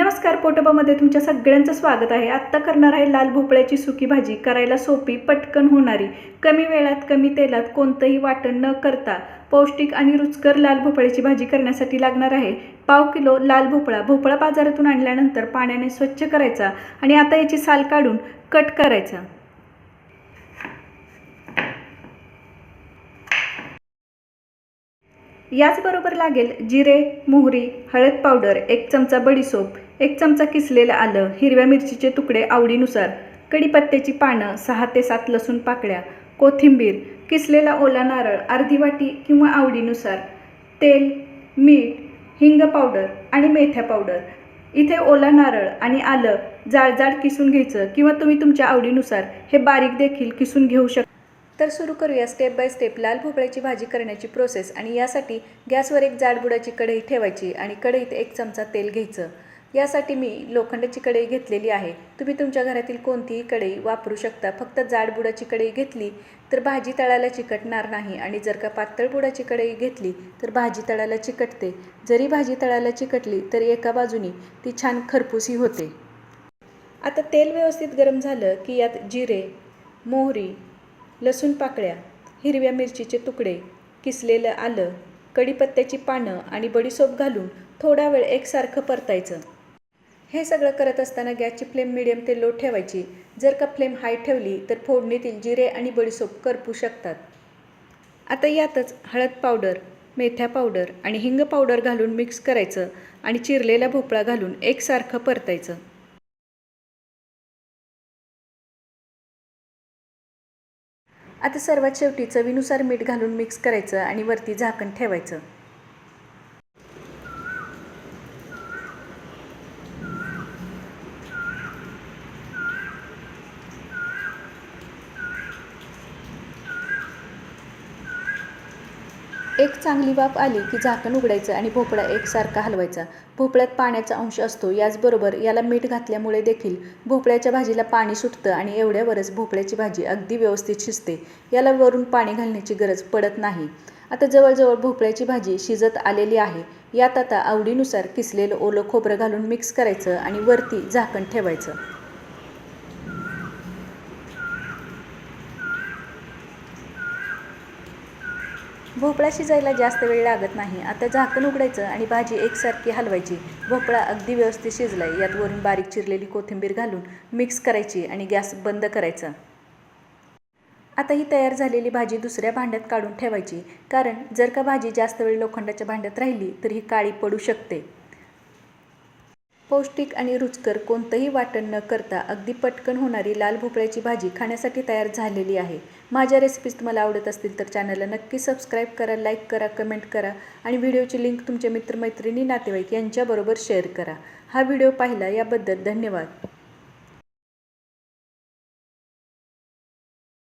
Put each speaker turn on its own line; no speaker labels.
नमस्कार पोटोबामध्ये तुमच्या सगळ्यांचं स्वागत आहे. आत्ता करणार आहे लाल भोपळ्याची सुकी भाजी. करायला सोपी पटकन होणारी. कमी वेळात कमी तेलात कोणतंही वाटण न करता पौष्टिक आणि रुचकर लाल भोपळ्याची भाजी करण्यासाठी लागणार आहे. पाव किलो लाल भोपळा. भोपळा बाजारातून आणल्यानंतर पाण्याने स्वच्छ करायचा आणि आता याची साल काढून कट करायचा. याचबरोबर लागेल जिरे मोहरी हळद पावडर एक चमचा बडीसोप एक चमचा किसलेलं आलं हिरव्या मिरचीचे तुकडे आवडीनुसार. कढीपत्त्याची पानं सहा ते सात लसूण पाकळ्या. कोथिंबीर किसलेला ओला नारळ अर्धी वाटी किंवा आवडीनुसार. तेल मीठ हिंग पावडर आणि मेथ्या पावडर. इथे ओला नारळ आणि आलं जाडजाड किसून घ्यायचं किंवा तुम्ही तुमच्या आवडीनुसार हे बारीक देखील किसून घेऊ शकता तर सुरू करूया स्टेप बाय स्टेप लाल भोपळ्याची भाजी करण्याची प्रोसेस आणि यासाठी गॅसवर एक जाडबुडाची कढई ठेवायची आणि कढईत एक चमचा तेल घ्यायचं. यासाठी मी लोखंडाची कढई घेतलेली आहे. तुम्ही तुमच्या घरातील कोणतीही कढई वापरू शकता. फक्त जाडबुडाची कढई घेतली तर भाजी तळायला चिकटणार नाही आणि जर का पातळ बुडाची कढई घेतली तर भाजी तळायला चिकटते. जरी भाजी तळायला चिकटली तर एका बाजूनी ती छान खरपुसी होते. आता तेल व्यवस्थित गरम झालं की यात जिरे मोहरी लसूण पाकळ्या हिरव्या मिरचीचे तुकडे किसलेलं आलं कढीपत्त्याची पानं आणि बडीसोप घालून थोडा वेळ एकसारखं परतायचं. हे सगळं करत असताना गॅसची फ्लेम मिडियम ते लो ठेवायची. जर का फ्लेम हाय ठेवली तर फोडणीतील जिरे आणि बडीसोप करपू शकतात. आता यातच हळद पावडर मेथ्या पावडर आणि हिंग पावडर घालून मिक्स करायचं आणि चिरलेला भोपळा घालून एकसारखं परतायचं. आता सर्वात शेवटी चवीनुसार मीठ घालून मिक्स करायचं आणि वरती झाकण ठेवायचं. एक चांगली वाफ आली की झाकण उघडायचं आणि भोपळा एकसारखा हलवायचा. भोपळ्यात पाण्याचा अंश असतो याचबरोबर याला मीठ घातल्यामुळे देखील भोपळ्याच्या भाजीला पाणी सुटतं आणि एवढ्यावरच भोपळ्याची भाजी अगदी व्यवस्थित शिजते. याला वरून पाणी घालण्याची गरज पडत नाही. आता जवळजवळ भोपळ्याची भाजी शिजत आलेली आहे. यात आता आवडीनुसार किसलेलं ओलं खोबरं घालून मिक्स करायचं आणि वरती झाकण ठेवायचं. भोपळा शिजायला जास्त वेळ लागत नाही. आता झाकण उघडायचं आणि भाजी एकसारखी हलवायची. भोपळा अगदी व्यवस्थित शिजलाय. यात वरून बारीक चिरलेली कोथिंबीर घालून मिक्स करायची आणि गॅस बंद करायचा. आता ही तयार झालेली भाजी दुसऱ्या भांड्यात काढून ठेवायची. कारण जर का भाजी जास्त वेळ लोखंडाच्या भांड्यात राहिली तर ही काळी पडू शकते. पौष्टिक आणि रुचकर कोणतंही वाटण न करता अगदी पटकन होणारी लाल भोपळ्याची भाजी खाण्यासाठी तयार झालेली आहे. माझ्या रेसिपीज तुम्हाला आवडत असतील तर चॅनलला नक्की सबस्क्राईब करा लाईक करा कमेंट करा आणि व्हिडिओची लिंक तुमच्या मित्रमैत्रिणी नातेवाईक यांच्याबरोबर शेअर करा. हा व्हिडिओ पाहिला याबद्दल धन्यवाद.